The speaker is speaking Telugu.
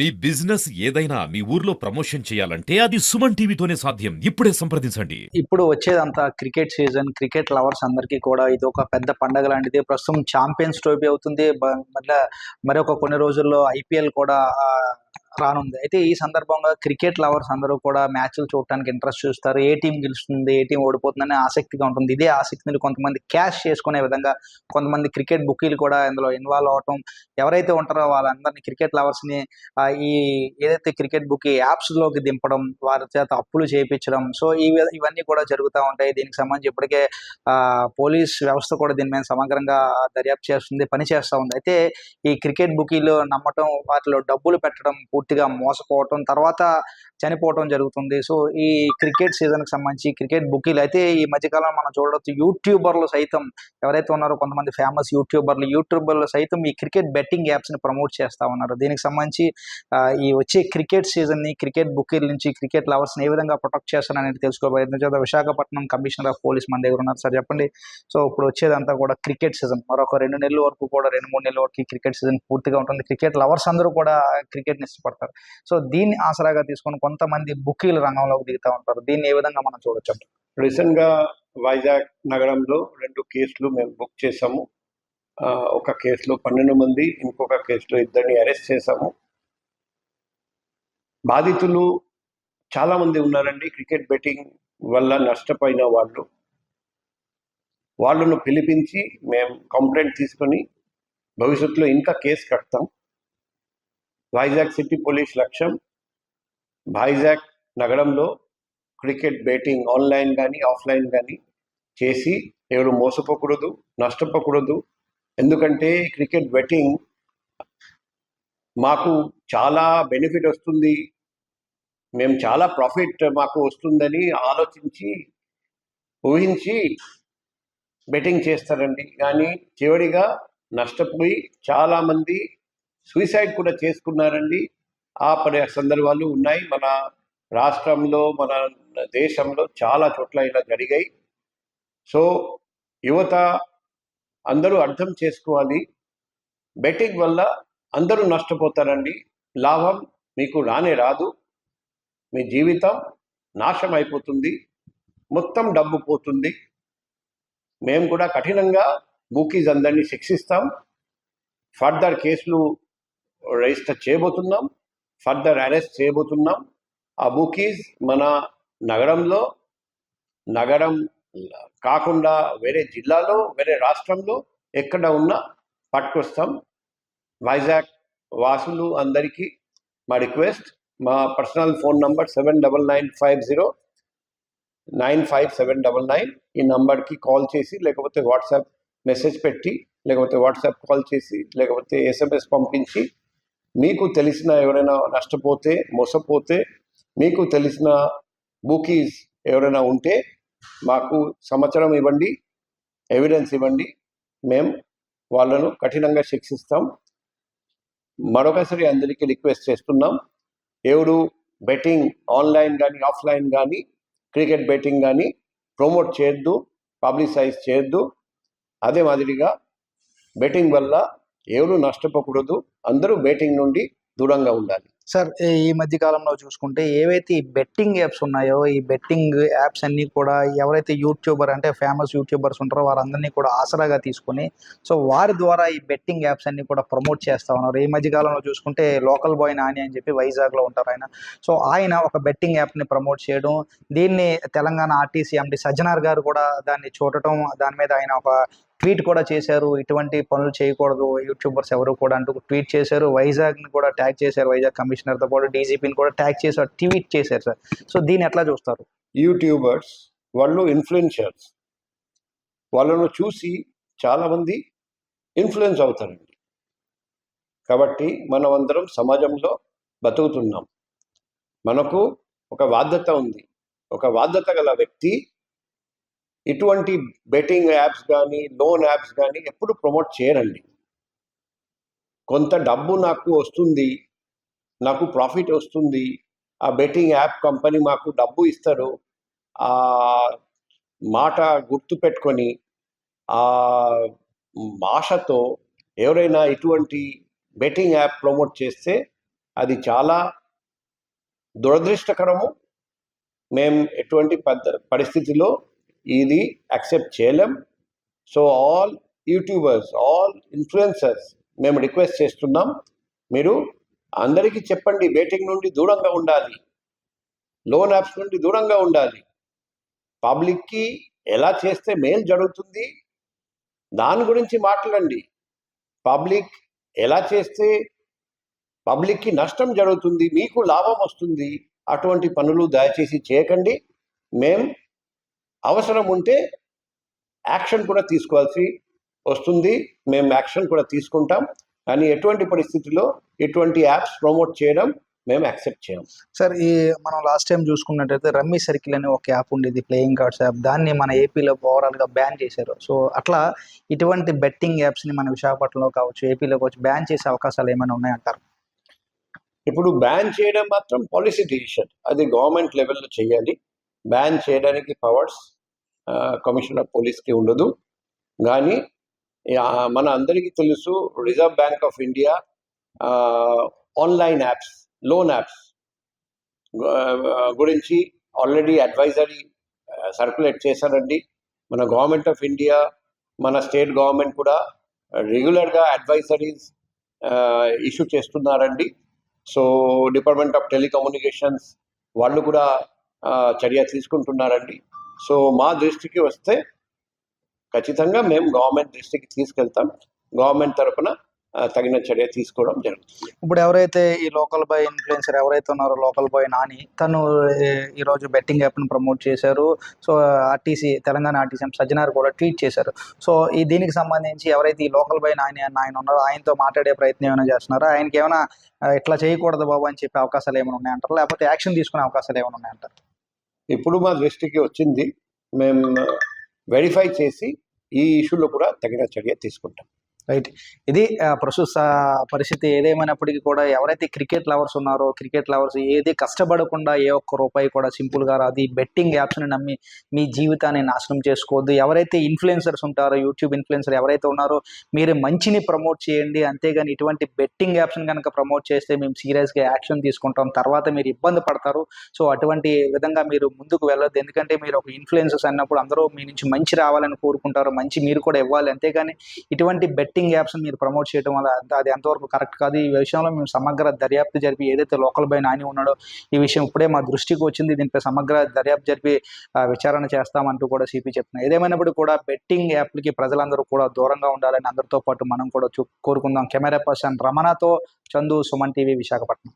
మీ బిజినెస్ ఏదైనా మీ ఊర్లో ప్రమోషన్ చేయాలంటే అది సుమన్ టీవీతోనే సాధ్యం. ఇప్పుడే సంప్రదించండి. ఇప్పుడు వచ్చేదంతా క్రికెట్ సీజన్. క్రికెట్ లవర్స్ అందరికీ కూడా ఇది ఒక పెద్ద పండగ లాంటిది. ప్రస్తుతం ఛాంపియన్స్ ట్రోఫీ అవుతుంది. మరొక కొన్ని రోజుల్లో ఐపీఎల్ కూడా రానుంది. అయితే ఈ సందర్భంగా క్రికెట్ లవర్స్ అందరూ కూడా మ్యాచ్లు చూడటానికి ఇంట్రెస్ట్ చూస్తారు. ఏ టీం గెలుస్తుంది ఏ టీం ఓడిపోతుందని ఆసక్తిగా ఉంటుంది. ఇదే ఆసక్తిని కొంతమంది క్యాష్ చేసుకునే విధంగా కొంతమంది క్రికెట్ బుకీలు కూడా ఇందులో ఇన్వాల్వ్ అవటం ఎవరైతే ఉంటారో వాళ్ళందరినీ క్రికెట్ లవర్స్ని ఈ ఏదైతే క్రికెట్ బుక్ యాప్స్లోకి దింపడం వారి చేత అప్పులు చేయించడం సో ఈ ఇవన్నీ కూడా జరుగుతూ ఉంటాయి. దీనికి సంబంధించి ఇప్పటికే ఆ, పోలీస్ వ్యవస్థ కూడా దీని మీద సమగ్రంగా దర్యాప్తు చేస్తుంది పని చేస్తూ ఉంది. అయితే ఈ క్రికెట్ బుకీలు నమ్మటం వాటిలో డబ్బులు పెట్టడం పూర్తిగా మోసపోవటం తర్వాత చనిపోవటం జరుగుతుంది. సో ఈ క్రికెట్ సీజన్కి సంబంధించి క్రికెట్ బుకీలు అయితే ఈ మధ్యకాలం మనం చూడవచ్చు యూట్యూబర్లు సైతం ఎవరైతే ఉన్నారో కొంతమంది ఫేమస్ యూట్యూబర్లు యూట్యూబర్లు సైతం ఈ క్రికెట్ బెట్టింగ్ యాప్స్ని ప్రమోట్ చేస్తూ ఉన్నారు. దీనికి సంబంధించి ఈ వచ్చే క్రికెట్ సీజన్ని క్రికెట్ బుకీల నుంచి క్రికెట్ లవర్స్ ఏ విధంగా ప్రొటెక్ట్ చేస్తారనేది తెలుసుకోబోయేది చేత విశాఖపట్నం కమిషనర్ ఆఫ్ పోలీస్ మన దగ్గర ఉన్నారు సార్ చెప్పండి. సో ఇప్పుడు వచ్చేదంతా కూడా క్రికెట్ సీజన్. మరొక రెండు నెలల వరకు కూడా రెండు మూడు నెలల వరకు క్రికెట్ సీజన్ పూర్తిగా ఉంటుంది. క్రికెట్ లవర్స్ అందరూ కూడా క్రికెట్ ఇష్టపడతారు. ఇష్టపడతారు సో దీన్ని ఆసరాగా తీసుకొని కొంతమంది బుకీల రంగంలోకి దిగుతూ ఉంటారు. దీన్ని ఏ విధంగా మనం చూడొచ్చు రీసెంట్గా వైజాగ్ నగరంలో రెండు కేసులు మేము బుక్ చేసాము ఒక కేసులో పన్నెండు మంది ఇంకొక కేసులో ఇద్దరిని అరెస్ట్ చేశాము. బాధితులు చాలా మంది ఉన్నారండి. క్రికెట్ బెట్టింగ్ వల్ల నష్టపోయిన వాళ్ళు. వాళ్ళను పిలిపించి మేము కంప్లైంట్ తీసుకొని భవిష్యత్తులో ఇంకా కేసు కడతాం. వైజాగ్ సిటీ పోలీస్ లక్ష్యం వైజాగ్ నగరంలో క్రికెట్ బెట్టింగ్ ఆన్లైన్ కానీ ఆఫ్లైన్ కానీ చేసి ఎవరు మోసపోకూడదు నష్టపోకూడదు. ఎందుకంటే క్రికెట్ బెట్టింగ్ మాకు చాలా బెనిఫిట్ వస్తుంది. మేము చాలా ప్రాఫిట్ మాకు వస్తుందని ఆలోచించి ఊహించి బెట్టింగ్ చేస్తారండి. కానీ చివరిగా నష్టపోయి చాలామంది సూసైడ్ కూడా చేసుకున్నారండి. ఆ పరి సందర్భాలు ఉన్నాయి. మన రాష్ట్రంలో మన దేశంలో చాలా చోట్ల ఇలా జరిగాయి. సో యువత అందరూ అర్థం చేసుకోవాలి. బెట్టింగ్ వల్ల అందరూ నష్టపోతారండి. లాభం మీకు రానే రాదు. మీ జీవితం నాశం అయిపోతుంది. మొత్తం డబ్బు పోతుంది. మేము కూడా కఠినంగా బూకీస్ అందరినీ శిక్షిస్తాం. ఫర్దర్ కేసులు రిజిస్టర్ చేయబోతున్నాం ఫర్దర్ అరెస్ట్ చేయబోతున్నాం. ఆ బుకీస్ మన నగరంలో నగరం కాకుండా వేరే జిల్లాలో వేరే రాష్ట్రంలో ఎక్కడ ఉన్నా పట్టుకొస్తాం. వైజాగ్ వాసులు అందరికీ మా రిక్వెస్ట్ మా personal phone number seven double nine five zero nine five seven double nine ఈ నంబర్కి కాల్ చేసి లేకపోతే వాట్సాప్ మెసేజ్ పెట్టి లేకపోతే వాట్సాప్ కాల్ చేసి లేకపోతే ఎస్ఎంఎస్ పంపించి మీకు తెలిసిన ఎవరైనా నష్టపోతే మోసపోతే మీకు తెలిసిన బుకీస్ ఎవరైనా ఉంటే మాకు సమాచారం ఇవ్వండి ఎవిడెన్స్ ఇవ్వండి. మేము వాళ్ళను కఠినంగా శిక్షిస్తాం. మరొకసారి అందరికీ రిక్వెస్ట్ చేస్తున్నాం. ఎవరు బెట్టింగ్ ఆన్లైన్ కానీ ఆఫ్లైన్ కానీ క్రికెట్ బెట్టింగ్ కానీ ప్రమోట్ చేయొద్దు పబ్లిసైజ్ చేయొద్దు. అదే మాదిరిగా బెట్టింగ్ వల్ల ఎవరు నష్టపోకూడదు. అందరూ బెట్టింగ్ నుండి దూరంగా ఉండాలి. సార్ ఈ- మధ్య కాలంలో చూసుకుంటే ఏవైతే ఈ బెట్టింగ్ యాప్స్ ఉన్నాయో ఈ బెట్టింగ్ యాప్స్ అన్ని కూడా ఎవరైతే యూట్యూబర్ అంటే ఫేమస్ యూట్యూబర్స్ ఉంటారో వారందరినీ కూడా ఆసరాగా తీసుకొని సో వారి ద్వారా ఈ బెట్టింగ్ యాప్స్ అన్ని కూడా ప్రమోట్ చేస్తా ఉన్నారు. ఈ మధ్య కాలంలో చూసుకుంటే లోకల్ బాయ్ నాని అని చెప్పి వైజాగ్లో ఉంటారు ఆయన. సో ఆయన ఒక బెట్టింగ్ యాప్ని ప్రమోట్ చేయడం దీన్ని తెలంగాణ ఆర్టీసీ ఎండి సజ్జనార్ గారు కూడా దాన్ని చూడటం దాని మీద ఆయన ఒక ట్వీట్ కూడా చేశారు. ఇటువంటి పనులు చేయకూడదు. యూట్యూబర్స్ ఎవరు కూడా అంటూ ట్వీట్ చేశారు. వైజాగ్ని కూడా ట్యాగ్ చేశారు. వైజాగ్ కమిషనర్తో పాటు డీజీపీని కూడా ట్యాగ్ చేశారు ట్వీట్ చేశారు సార్. సో దీన్ని ఎట్లా చూస్తారు? యూట్యూబర్స్ వాళ్ళు ఇన్ఫ్లుయెన్షర్స్ వాళ్ళను చూసి చాలామంది ఇన్ఫ్లుయెన్స్ అవుతారండి. కాబట్టి మనం అందరం సమాజంలో బతుకుతున్నాం. మనకు ఒక బాధ్యత ఉంది. ఒక బాధ్యత గల వ్యక్తి ఇటువంటి బెట్టింగ్ యాప్స్ కానీ లోన్ యాప్స్ కానీ ఎప్పుడు ప్రమోట్ చేయరండి. కొంత డబ్బు నాకు వస్తుంది నాకు ప్రాఫిట్ వస్తుంది ఆ బెట్టింగ్ యాప్ కంపెనీ మాకు డబ్బు ఇస్తారు ఆ మాట గుర్తు పెట్టుకొని ఆ భాషతో ఎవరైనా ఇటువంటి బెట్టింగ్ యాప్ ప్రమోట్ చేస్తే అది చాలా దురదృష్టకరము. మేము ఎటువంటి పద్ధ పరిస్థితిలో ఇది యాక్సెప్ట్ చేయలేం so all YouTubers all influencers మేము రిక్వెస్ట్ చేస్తున్నాం. మీరు అందరికీ చెప్పండి బేటింగ్ నుండి దూరంగా ఉండాలి. లోన్ యాప్స్ నుండి దూరంగా ఉండాలి. పబ్లిక్కి ఎలా చేస్తే మేలు జరుగుతుంది? దాని గురించి మాట్లాడండి. పబ్లిక్ ఎలా చేస్తే పబ్లిక్కి నష్టం జరుగుతుంది మీకు లాభం వస్తుంది అటువంటి పనులు దయచేసి చేయకండి. మేం అవసరం ఉంటే యాక్షన్ కూడా తీసుకోవాల్సి వస్తుంది. మేము యాక్షన్ కూడా తీసుకుంటాం. కానీ ఎటువంటి పరిస్థితిలో ఎటువంటి యాప్స్ ప్రమోట్ చేయడం మేము యాక్సెప్ట్ చేయం సార్ ఈ మనం లాస్ట్ టైం చూసుకున్నట్టయితే రమ్మీ సర్కిల్ అనే ఒక యాప్ ఉండేది ప్లేయింగ్ కార్డ్స్ యాప్. దాన్ని మన ఏపీలో ఓవరాల్గా బ్యాన్ చేశారు. సో అట్లా ఇటువంటి బెట్టింగ్ యాప్స్ని మన విశాఖపట్నంలో కావచ్చు ఏపీలో కావచ్చు బ్యాన్ చేసే అవకాశాలు ఏమైనా ఉన్నాయంటారు? ఇప్పుడు బ్యాన్ చేయడం మాత్రం పాలసీ డిసిషన్. అది గవర్నమెంట్ లెవెల్లో చేయాలి. బ్యాన్ చేయడానికి పవర్స్ కమిషనర్ ఆఫ్ పోలీస్కి ఉండదు. కానీ మన అందరికీ తెలుసు Reserve Bank of India online apps loan apps గురించి ఆల్రెడీ అడ్వైజరీ సర్క్యులేట్ చేశారండి. మన గవర్నమెంట్ ఆఫ్ ఇండియా మన స్టేట్ గవర్నమెంట్ కూడా రెగ్యులర్గా అడ్వైజరీస్ ఇష్యూ చేస్తున్నారండి. సో డిపార్ట్మెంట్ ఆఫ్ టెలికమ్యూనికేషన్స్ వాళ్ళు కూడా చర్య తీసుకుంటున్నారండి. సో మా దృష్టికి వస్తే ఖచ్చితంగా మేము గవర్నమెంట్ దృష్టికి తీసుకెళ్తాం. గవర్నమెంట్ తరపున తగిన చర్య తీసుకోవడం జరుగుతుంది. ఇప్పుడు ఎవరైతే ఈ లోకల్ బాయ్ ఇన్ఫ్లుయెన్సర్ ఎవరైతే ఉన్నారో లోకల్ బాయ్ నాని తను ఈరోజు బెట్టింగ్ యాప్ను ప్రమోట్ చేశారు. So RTC Telangana RTC Sajjanar కూడా ట్వీట్ చేశారు. సో ఈ దీనికి సంబంధించి ఎవరైతే ఈ లోకల్ బాయ్ నాని అని ఆయన ఉన్నారో ఆయనతో మాట్లాడే ప్రయత్నం ఏమైనా చేస్తున్నారో? ఆయనకి ఏమైనా ఇట్లా చేయకూడదు బాబు అని చెప్పే అవకాశాలు ఏమైనా ఉన్నాయంటారు? లేకపోతే యాక్షన్ తీసుకునే అవకాశాలు ఏమైనా ఉన్నాయంటారు? ఇప్పుడు మా దృష్టికి వచ్చింది మేము uh, వెరిఫై చేసి ఈ ఇష్యూలో కూడా తగిన చర్య తీసుకుంటాం. రైట్. ఇది ప్రస్తుత పరిస్థితి ఏదేమైనప్పటికీ కూడా ఎవరైతే క్రికెట్ లవర్స్ ఉన్నారో క్రికెట్ లవర్స్ ఏది కష్టపడకుండా ఏ ఒక్క రూపాయి కూడా సింపుల్గా రాదు. ఈ బెట్టింగ్ యాప్స్ని నమ్మి మీ జీవితాన్ని నాశనం చేసుకోవద్దు. ఎవరైతే ఇన్ఫ్లుయెన్సర్స్ ఉంటారో యూట్యూబ్ ఇన్ఫ్లుయెన్సర్ ఎవరైతే ఉన్నారో మీరు మంచిని ప్రమోట్ చేయండి. అంతేగాని ఇటువంటి బెట్టింగ్ యాప్స్ని కనుక ప్రమోట్ చేస్తే మేము సీరియస్గా యాక్షన్ తీసుకుంటాం. తర్వాత మీరు ఇబ్బంది పడతారు. సో అటువంటి విధంగా మీరు ముందుకు వెళ్ళొద్దు. ఎందుకంటే మీరు ఒక ఇన్ఫ్లుయెన్సర్స్ అన్నప్పుడు అందరూ మీ నుంచి మంచి రావాలని కోరుకుంటారు. మంచి మీరు కూడా ఇవ్వాలి. అంతేగాని ఇటువంటి బెట్ బెట్టింగ్ యాప్స్ మీరు ప్రమోట్ చేయడం వల్ల అది ఎంతవరకు కరెక్ట్ కాదు. ఈ విషయంలో మేము సమగ్ర దర్యాప్తు జరిపి ఏదైతే లోకల్ బై నాని ఉన్నాడో ఈ విషయం ఇప్పుడే మా దృష్టికి వచ్చింది. దీనిపై సమగ్ర దర్యాప్తు జరిపి విచారణ చేస్తామంటూ కూడా సిపి చెప్తున్నారు ఏదేమైనప్పుడు కూడా బెట్టింగ్ యాప్లకి ప్రజలందరూ కూడా దూరంగా ఉండాలని అందరితో పాటు మనం కూడా కోరుకుందాం. కెమెరా పర్సన్ రమణతో చందు సుమన్ టీవీ విశాఖపట్నం.